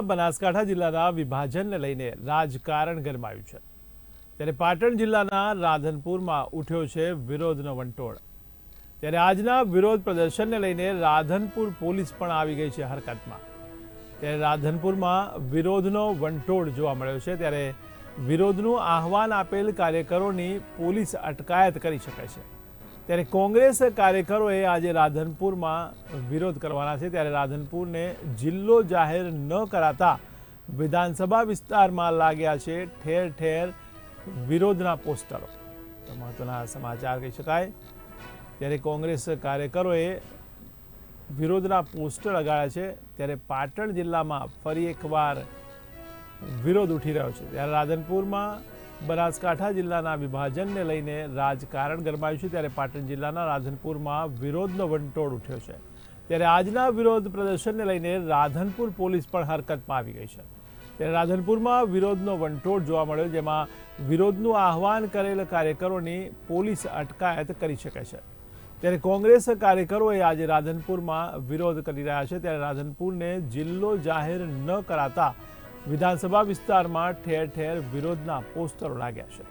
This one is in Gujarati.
બનાસકાંઠા જિલ્લાના વિભાજનને લઈને રાજકારણ ગરમાયું છે. ત્યારે પાટણ જિલ્લાના રાધનપુરમાં ઉઠ્યો છે વિરોધનો વંટોળ. ત્યારે આજના વિરોધ પ્રદર્શનને લઈને રાધનપુર પોલીસ પણ આવી ગઈ છે હરકતમાં. ત્યારે રાધનપુરમાં વિરોધનો વંટોળ જોવા મળ્યો છે. ત્યારે વિરોધનું આહવાન આપેલ કાર્યકરોની પોલીસ અટકાયત કરી શકે છે. ત્યારે કોંગ્રેસ કાર્યકરોએ આજે રાધનપુરમાં વિરોધ કરવાના છે. ત્યારે રાધનપુરને જિલ્લો જાહેર ન કરાતા વિધાનસભા વિસ્તારમાં લાગ્યા છે ઠેર ઠેર વિરોધના પોસ્ટરો. મહત્વના સમાચાર કહી શકાય. ત્યારે કોંગ્રેસ કાર્યકરોએ વિરોધના પોસ્ટર લગાડ્યા છે. ત્યારે પાટણ જિલ્લામાં ફરી એકવાર વિરોધ ઉઠી રહ્યો છે. ત્યારે રાધનપુરમાં બનાસકાંઠા જિલ્લાના વિભાજનને લઈને રાજકારણ ગરમાયું છે, ત્યારે પાટણ જિલ્લાના રાધનપુરમાં વિરોધનો વંટોળ ઉઠ્યો છે. ત્યારે આજના વિરોધ પ્રદર્શનને લઈને રાધનપુર પોલીસ પણ હરકતમાં આવી ગઈ છે. ત્યારે રાધનપુરમાં વિરોધનો વંટોળ જોવા મળ્યો, જેમાં વિરોધનું આહવાન કરેલ કાર્યકરોની પોલીસ અટકાયત કરી શકે છે. ત્યારે કોંગ્રેસ કાર્યકરોએ આજે રાધનપુરમાં વિરોધ કરી રહ્યા છે. ત્યારે રાધનપુરને જિલ્લો જાહેર ન કરાતા વિધાનસભા વિસ્તારમાં ઠેર ઠેર વિરોધના પોસ્ટરો લાગ્યા છે.